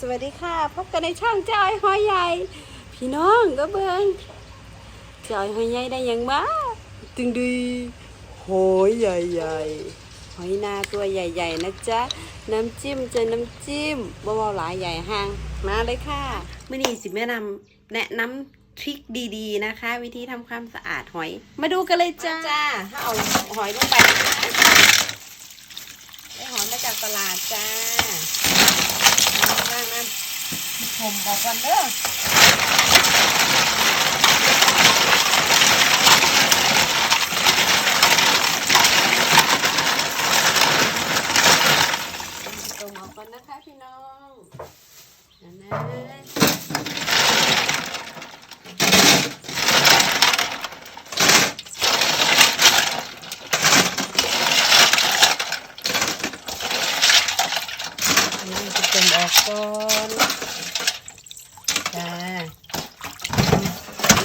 สวัสดีค่ะ พบกันในช่องจอยหอยใหญ่ พี่น้องก็เบิงจอยหอยใหญ่ได้ยังบ้าตึงดีหอยใหญ่ๆหอยนาตัวใหญ่ๆนะจ๊ะน้ำจิ้มเจอน้ำจิ้มบ่าวหลายใหญ่ห่างมาเลยค่ะมื่อนี้สิแม่นำแนะนำทริคดีๆนะคะ วิธีทำความสะอาดหอย มาดูกันเลยจ้าจ้าถ้าเอาหอยลงไปนะคะได้หอยมาจากตลาดจ้า นั่งนั่นผมบอกกันเด้อตรงออกก่อนนะคะพี่น้องนั่นนะนั่งจะเป็นออกก่อน จ้า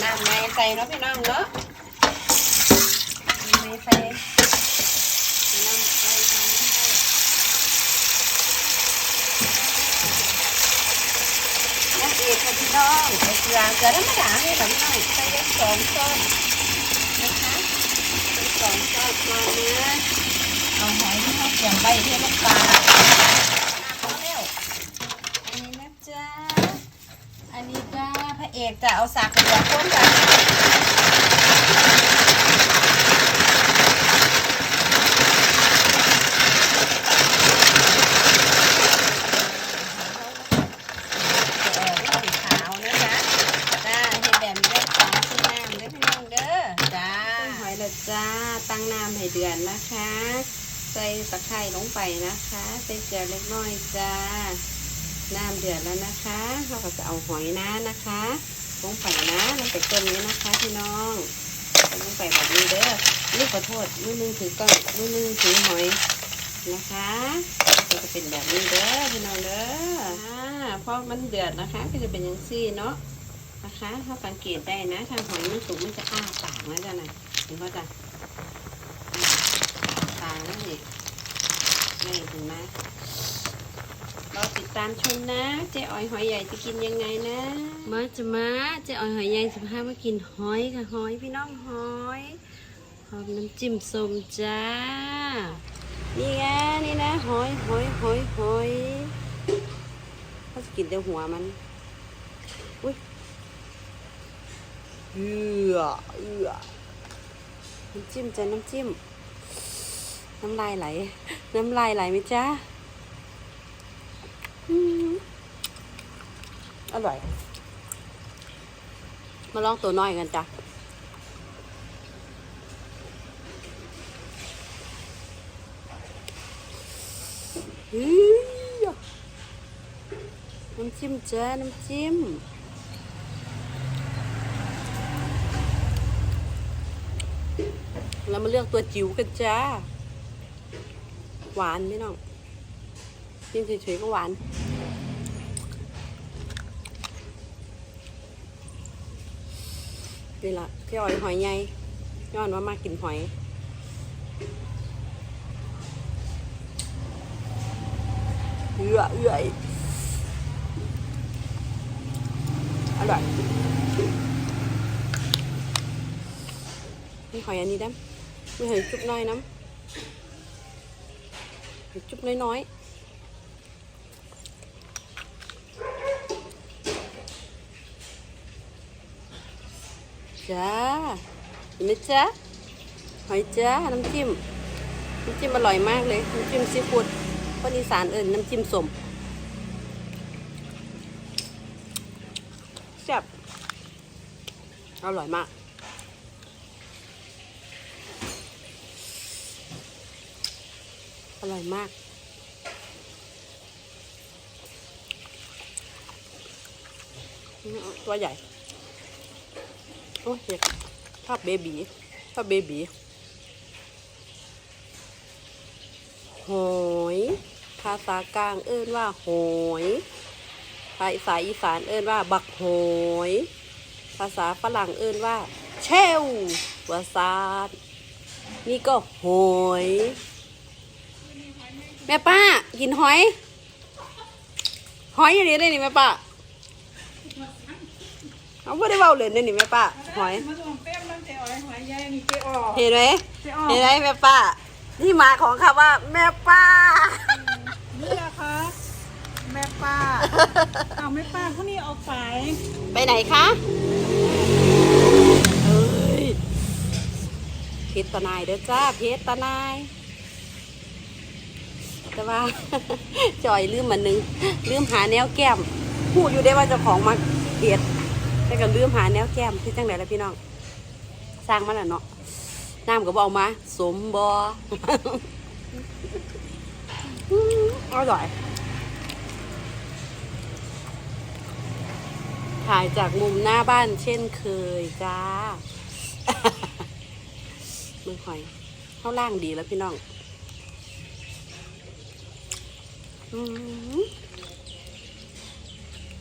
น้ำไม่ใส่เนาะพี่น้องเนาะน้ำไม่ใส่นำใส่น้ำใส่น้ำเอกค่ะพี่น้องใส่เกลือเกลือธรรมดาให้แบบน้องใส่ได้สองช้อนนะคะเป็นสองช้อนก่อนเนื้อเอาหอยที่เขาเตรียมไว้ที่น้ำปลาเร็วอันนี้นะจ๊ะ อันนี้จ้าพระ เอกจะเอาสากกระเบือพ่นกันจะออกเป็นสีขาวนะจ๊ะจ้าเห็ดแบนได้สองชิ้นน้ำเด้พอนงเด้อจ้าหอยละจ้าตั้งน้ำให้เดือนนะคะ ใส่ตะไคร้ลงไปนะคะ ใส่เกลือเล็กน้อยจ้า น้ำเดือดแล้วนะคะเราก็จะเอาหอยน้านะคะลงไปนะลงไปต้มนี้นะคะพี่น้องลงไปแบบนี้เด้อนี่ขอโทษมือนึงถือกล้องมือนึงถือหอยนะคะก็จะเป็นแบบนี้เด้อพี่น้องเด้ออ่าพอมันเดือดนะคะ ก็จะเป็นอย่างซี่เนาะนะคะถ้าสังเกตได้นะทางหอยมันสุกมันจะอ้าปากนะจ๊ะนะเห็นป่ะจ๊ะอ้าปากนั่งนี่เห็นไหม เรา ติดตามชมนะเจ๊ออยหอยใหญ่จะกินยังไงนะมาจะมาเจ๊ออยหอยใหญ่สิบห้ามากินหอยค่ะหอยพี่น้องหอยพร้อมน้ำจิ้มส้มจ้านี่ไงนี่นะหอยหอยหอยหอยเขาจะกินแต่หัวมันอุ้ยเอือเอือน้ำจิ้มจ้ะน้ำจิ้มน้ำลายไหล น้ำลายไหลไหมจ้า อืมอ ร่อย มาลองตัวน้อยกันจ้ะน้ำจิ้มจ้าน้ำจิ้มเรามาเลือกตัวจิ๋วกันจ้า หวานไหมน้องกินเฉยๆก็หวาน นี่ละพี่อ้อยหอยใหญ่ย้อนว่ามากินหอยเอื้อเอื้อยอร่อยนี่หอยอันนี้ด้มไม่เห็นจุบน้อยน้ำห็นจุบน้อยๆ จ้าเห็นไหมจ้าหอยจ้าน้ำจิ้ม น้ำจิ้มอร่อยมากเลย น้ำจิ้มซีฟู้ดคนอีสานเอิญน้ำจิ้มสมแซ่บอร่อยมากอร่อยมาก ตัวใหญ่ โอ้ยอยากชอบเบบีชอบเบบีหอยภาษากลางเอิ้นว่าหอยภาษาอีสานเอิ้นว่า บักหอยภาษาฝรั่งเอิ้นว่า เชลวาซาดนี่ก็หอยแม่ป้ากินหอย หอยอย่างนี้ได้นี่แม่ป้า เขาไม่ได้เบาเลยได้นี่แม่ป้าหอยมาส่งเป้มมันเจ๊อ๋อยหอยใหญ่นี่เจ๊อ๋อเห็นไหมเจ๊อ๋อเห็นไหมแม่ป้าที่มาของคำว่า แม่ป้านี่แหละคะแม่ป้าเอาแม่ป้าพวกนี้ออกไปไปไหนคะเอ้ยเพชรตะนายเด้อจ้าเพชรตะนาย แต่ว่าจอยลืมมันนึงลืมหาแนวแก้มพูดอยู่ได้ว่าเจ้าของมาเห็ด แต่ก็ลืมหาแนวแก้มที่จังไหนแล้วพี่น้อง สร้างมันแหละเนาะน้ำก็บอกมา สมบอออร่อย ถ่ายจากมุมหน้าบ้านเช่นเคยจ้ามือหอยเข้าล่างดีแล้วพี่น้อง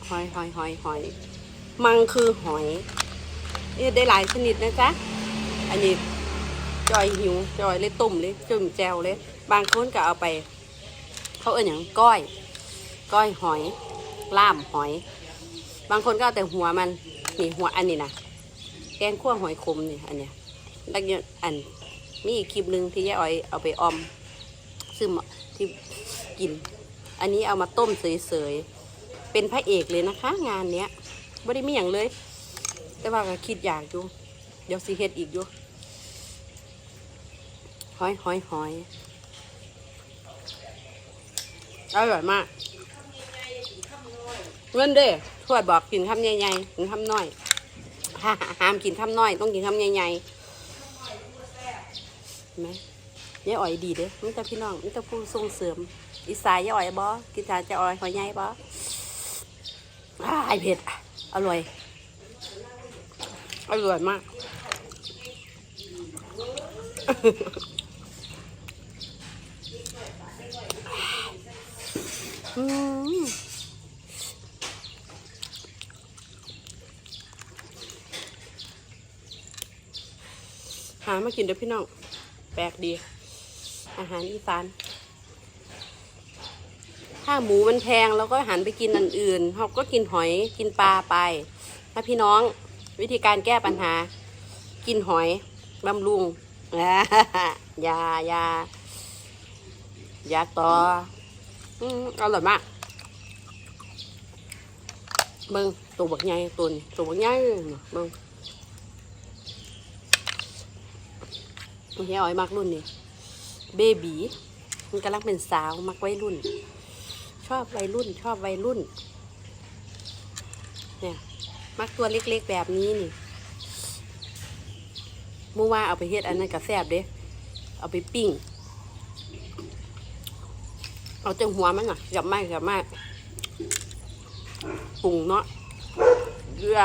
หอยหอยหอยหอย มังคือหอยนี่ได้หลายชนิดนะจ๊ะ อันนี้จอยหิวจอยเลยตุ่มเลยจุ่มแจวเลย บางคนก็เอาไป เขาเอ่ยอย่างก้อย ก้อยหอย ล่ามหอย บางคนก็เอาแต่หัวมันนี่หัวอันนี้นะแกงคั่วหอยขมนี่อันเนี้ยแล้วเนี่ยอันมีอีกคลิปหนึ่งที่ยายอ้อยเอาไปออมซึ่งที่กิน อันนี้เอามาต้มเสยๆเป็นพระเอกเลยนะคะ งานเนี้ย ไม่ได้มีอย่างเลย แต่ว่าก็คิดอยากอยู่เดี๋ยวซีเฮ็ดอีกอยู่หอยหอยหอยอร่อยมากเงินเด้ทวดบอกกินคำใหญ่ๆกินคำน้อยห้าห้ามกินคำน้อยต้องกินคำใหญ่ๆไหมยายอ่อยดีเด้มิแต่พี่น้องมิแต่ผู้ส่งเสริม อีสายยายอ่อยบอกินจานจะอ่อยหอยใหญ่บออ้ายเผ็ด อร่อย อร่อยมาก อืมหามากินเด้อพี่น้อง แปลกดี อาหารอีสาน ถ้าหมูมันแพงเราก็หันไปกินอันอื่นเราก็กินหอยกินปลาไปถ้าพี่น้องวิธีการแก้ปัญหา กินหอยบำรุงยายายาต่ออืมอร่อยมากเบิ้งตัวบักใหญ่ตัวนี้ตัวบักใหญ่เบิ้งเฮียอ้อยมักรุ่นนี้เบบีมันกำลังเป็นสาวมักวัยรุ่น อบวัยรุ่น ชอบวัยรุ่น เนี่ย มักตัวเล็กๆแบบนี้นี่มื่อว่าเอาไปเฮ็ดอันนั้นกับแซบเด้เอาไปปิ้ง เอาจังหัวมันอะกับไม้กับไม้ปรุงเนาะเกลือ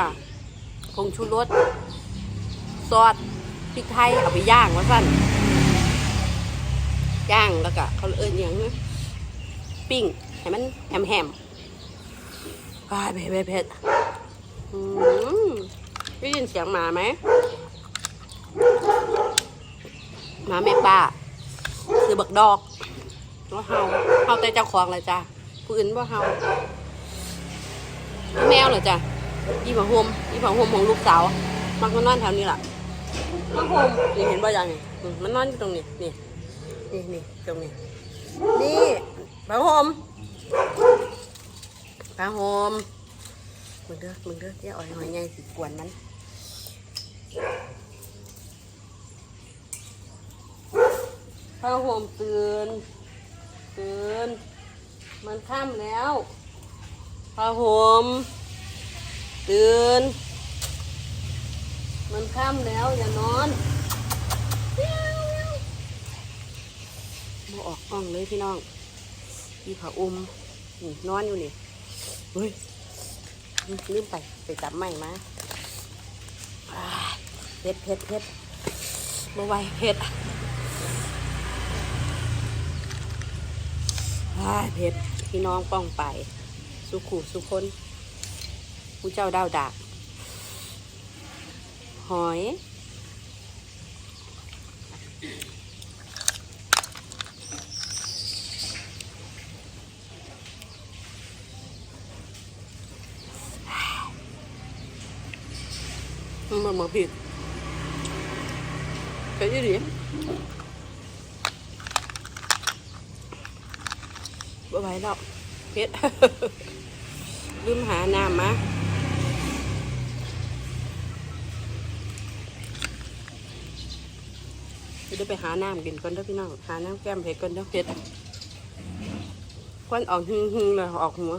ผงชูรสซอสพริกไทยเอาไปย่างว่าสั้นย่างแล้วก็เขาเอิญอย่างนี้ปิ้ง ให้มันแหมแหมๆอ้ายเผ็ดเผ็ดเผ็ดอืมได้ยินเสียงหมาไหมหมาแม่ป้าคือบักดอกว่าเฮาเฮาแต่เจ้าของเลยจ้ะผู้อื่นว่าเฮาแมวเหรอจ้ะยี่ผังโฮมยี่ผังโฮมของลูกสาวมักมานอนแถวนี้แหละผ้าห่มนี่เห็นบ่ยังนี่อืมมันนอนอยู่ตรงนี้นี่นี่นี่ตรงนี้นี่ผ้าห่ม ผ้าห่มมึงเด้อมึงเด้อเจ้าอ่อยหอยใหญ่สิกวนมันผ้าห่มตื่นตื่นมันค่ำแล้วผ้าห่มตื่นมันค่ำแล้วอย่านอนมาออกกล้องเลยพี่น้อง พี่ผาอุ้มนอนอยู่นี่เฮ้ยลืมไปไปจับไม้มาเผ็ดเผ็ดเผ็ดมาไหวเผ็ดเผ็ดพี่น้องป้องไป สุขุสุคนผู้เจ้าดาวดากหอย มันมาผิดเผ็ดยี่หลีบ่ไหวแล้วเผ็ดลืมหาน้ำมาเดี๋ยวไปหาน้ำกินก่อนเด้อพี่น้อง หาน้ำแก้มเผ็ดก่อนเด้อเผ็ดควันออกหึ่งๆเลยออกหัว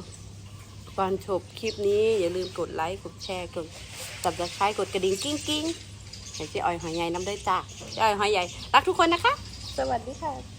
ก่อนจบคลิปนี้อย่าลืมกดไลค์กดแชร์กดสับสไครต์กดกระดิ่งกิ้งกิ้งให้เจ๊อ้อยหอยใหญ่น้ำได้จ้าเจ๊อ้อยหอยใหญ่ รักทุกคนนะคะ สวัสดีค่ะ